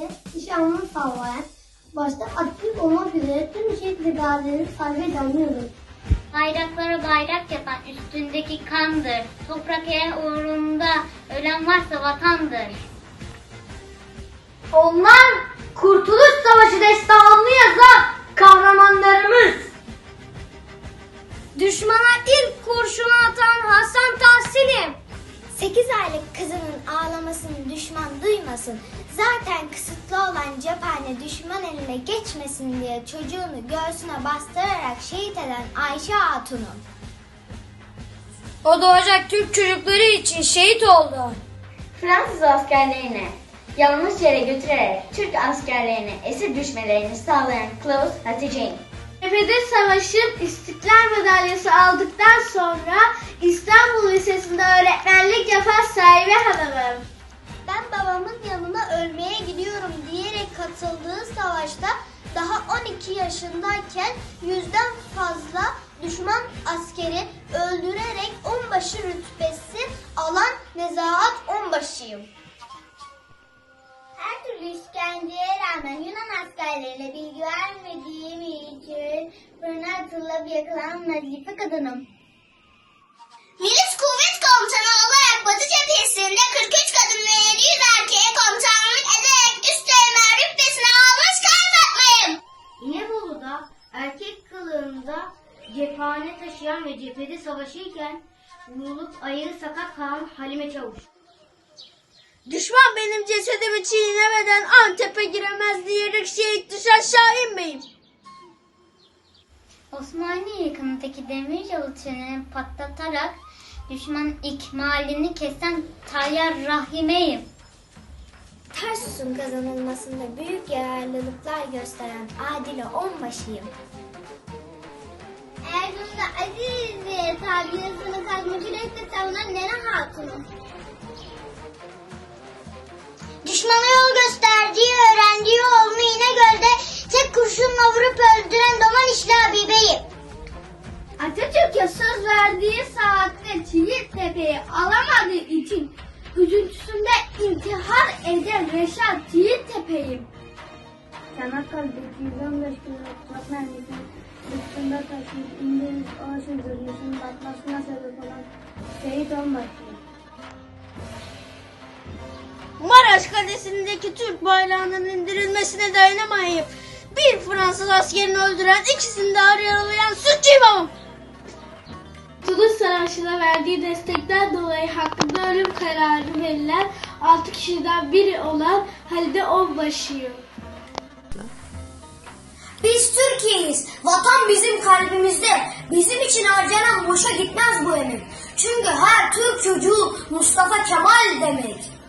ülke nişanını sağlayan, başta Atatürk olmak üzere tüm şehit ve gazileri saygı canlıyoruz. Bayraklara bayrak yapan üstündeki kandır. Toprak eğer uğrunda ölen varsa vatandır. Onlar Kurtuluş Savaşı destanını yazan kahramanlarımız. Düşmana ilk kurşunu atan Hasan Tahsin'im. 8 aylık kızının ağlamasını düşman duymasın. Zaten kısıtlı olan cephane düşman eline geçmesin diye çocuğunu göğsüne bastırarak şehit eden Ayşe Hatun'um. O doğacak Türk çocukları için şehit oldu. Fransız askerlerine yanlış yere götürerek Türk askerlerine esir düşmelerini sağlayan Kılavuz Hatice'yim. Cephede savaşıp İstiklal Madalyası aldıktan sonra İstanbul Lisesi'nde öğretmenlik yapan Sahibe Hanım'ım. Katıldığı savaşta daha 12 yaşındayken yüzden fazla düşman askeri öldürerek onbaşı rütbesi alan Nezahat Onbaşıyım. Her türlü işkenceye rağmen Yunan askerlerine bilgi vermediğim için fırına atılıp yakılan nazife kadınım. Cephane taşıyan ve cephede savaşırken vurulup ayağı sakat kalan Halime Çavuş. Düşman benim cesedimi çiğnemeden Antep'e giremez diyerek şehit düşen Şahin Bey'im. Osmaniye yakınındaki Demiryolu tünelini patlatarak düşmanın ikmalini kesen Tayyar Rahime'yim. Tarsus'un kazanılmasında büyük yararlılıklar gösteren Adile Onbaşıyım. Aziziye tabiyasını kazma kürekle savunan Nene Hatun'um. Düşmana yol gösterdiği, öğrendiği oğlunu İnegöl'de tek kurşunla vurup öldüren Doman İşli Habibe'yim. Atatürk'e söz verdiği saatte Çiğittepe'yi alamadığı için üzüntüsünde intihar eden Reşat. Çanakkale'deki 115 kilo top mermisini üstünde taşıyıp İngiliz Ocean bölgesinin batmasına sebep olan şehit onbaşıyım. Maraş Kalesi'ndeki Türk bayrağının indirilmesine dayanamayıp bir Fransız askerini öldüren ikisini de yaralayan suçlu imamım. Kurtuluş Savaşı'na verdiği destekten dolayı hakkında ölüm kararı verilen 6 kişiden biri olan Halide Onbaşı'yım. Türkiye'yiz. Vatan bizim kalbimizde. Bizim için harcanan boşa gitmez bu emek. Çünkü her Türk çocuğu Mustafa Kemal demek.